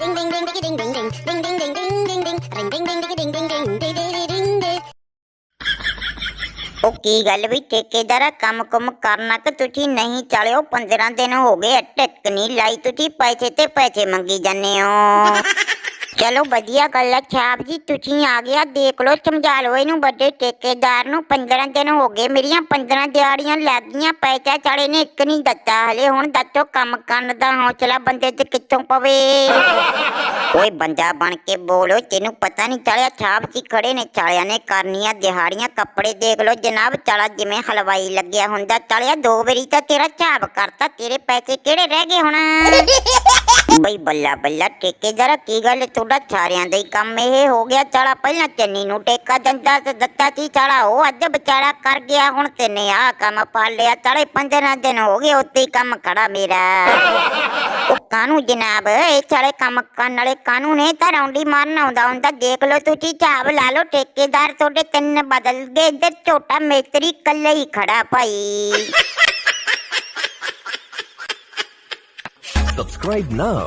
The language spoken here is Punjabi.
Ding ding ding ding ding ding ding ding ding ding ding ding ding ring ding ding ding ding ding ding ding ding ding ding ਉਹ ਕੀ ਗੱਲ ਵੀ ਠੇਕੇਦਾਰਾ ਕੰਮ ਕੁਮ ਕਰਨਾ ਕਿ ਤੁਸੀਂ ਨਹੀਂ ਚਲਿਓ 15 ਦਿਨ ਹੋ ਗਏ ਟਿਕ ਨਹੀਂ ਲਾਈ ਤੁਸੀਂ ਪੈਸੇ ਤੇ ਪੈਸੇ ਮੰਗੀ ਜਾਂਦੇ ਹੋ ਚਲੋ ਵਧੀਆ ਗੱਲ ਹੈ ਛਾਪ ਜੀ ਤੁਸੀਂ ਆ ਗਿਆ ਦੇਖ ਲਓ ਸਮਝਾ ਲਓ ਇਹਨੂੰ ਵੱਡੇ ਠੇਕੇਦਾਰ ਨੂੰ 15 ਦਿਨ ਹੋ ਗਏ ਮੇਰੀਆਂ 15 ਦਿਹਾੜੀਆਂ ਲੱਗ ਗਈਆਂ ਪੈਸਾ ਚਾਲੇ ਨੇ ਇੱਕ ਨਹੀਂ ਦਿੱਤਾ ਹਲੇ ਹੁਣ ਦੱਸੋ ਕੰਮ ਕਰਨ ਦਾ ਹੌਸਲਾ ਬੰਦੇ ਤੇ ਕਿੱਥੋਂ ਪਵੇ? ਓਏ ਬੰਦਾ ਬਣ ਕੇ ਬੋਲੋ ਤੈਨੂੰ ਪਤਾ ਨਹੀਂ ਚੱਲਿਆ ਛਾਪ ਜੀ ਖੜੇ ਨੇ ਚਾਲਿਆਂ ਨੇ ਕਰਨੀਆਂ ਦਿਹਾੜੀਆਂ ਕੱਪੜੇ ਦੇਖ ਲਓ ਜਨਾਬ ਚਾਲਾ ਜਿਵੇਂ ਹਲਵਾਈ ਲੱਗਿਆ ਹੁੰਦਾ ਚਾਲਿਆ ਦੋ ਵਾਰੀ ਤਾਂ ਤੇਰਾ ਝਾਪ ਕਰਤਾ ਤੇਰੇ ਪੈਸੇ ਕਿਹੜੇ ਰਹਿ ਗਏ ਹੁਣ? ਬੱਲਾ ਬੱਲਾ ਠੇਕੇਦਾਰ, ਕੀ ਗੱਲ ਤੁਹਾਡਾ ਸਾਰਿਆਂ ਦਾ ਹੀ ਕੰਮ ਇਹ ਹੋ ਗਿਆ? ਚਾਲਾ ਪਹਿਲਾਂ ਚੰਨੀ ਨੂੰ ਟੇਕਾ ਦੰਦਾ ਤੇ ਦਿੱਤਾ ਸੀ ਚਾਲਾ, ਉਹ ਅੱਜ ਵਿਚਾਰਾ ਕਰ ਗਿਆ ਹੁਣ ਤੈਨੇ ਆ ਕੰਮ ਪਾ ਲਿਆ। ਚਾਲੇ 15 ਦਿਨ ਹੋ ਗਏ ਉੱਤੇ ਹੀ ਕੰਮ ਖੜਾ ਮੇਰਾ। ਉਹ ਕਾਨੂੰ ਜਨਾਬ, ਇਹ ਚਾਲੇ ਕੰਮ ਕਰਨ ਵਾਲੇ ਕਾਨੂੰ ਨੇ? ਤਾਂ ਰੌਂਡੀ ਮਾਰਨ ਆਉਂਦਾ ਹੁੰਦਾ, ਦੇਖ ਲਓ ਤੁਸੀਂ, ਝਾਬ ਲਾ ਲਓ, ਠੇਕੇਦਾਰ ਤੁਹਾਡੇ ਤਿੰਨ ਬਦਲ ਗਏ ਇੱਧਰ ਛੋਟਾ ਮੇਤਰੀ ਇਕੱਲੇ ਹੀ ਖੜਾ ਭਾਈ। Subscribe now